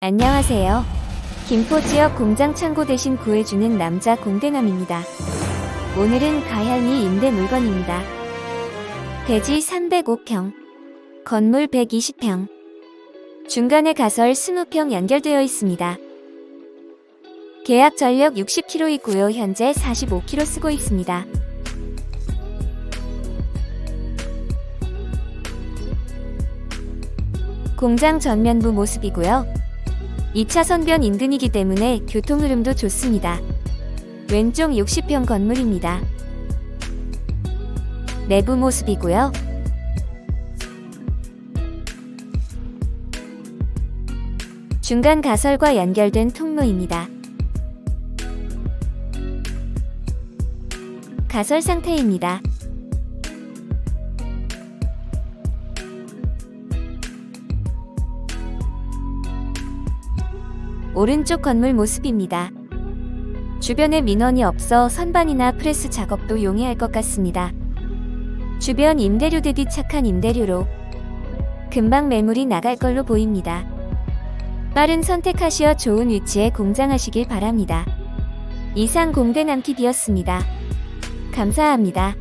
안녕하세요. 김포 지역 공장 창고 대신 구해주는 남자 공대남입니다. 오늘은 가현이 임대 물건입니다. 대지 305평, 건물 120평, 중간에 가설 20평 연결되어 있습니다. 계약 전력 60kg이고요. 현재 45kg 쓰고 있습니다. 공장 전면부 모습이고요. 2차선변 인근이기 때문에 교통 흐름도 좋습니다. 왼쪽 60평 건물입니다. 내부 모습이고요. 중간 가설과 연결된 통로입니다. 가설 상태입니다. 오른쪽 건물 모습입니다. 주변에 민원이 없어 선반이나 프레스 작업도 용이할 것 같습니다. 주변 임대료 대비 착한 임대료로 금방 매물이 나갈 걸로 보입니다. 빠른 선택하시어 좋은 위치에 공장하시길 바랍니다. 이상 공대남TV였습니다. 감사합니다.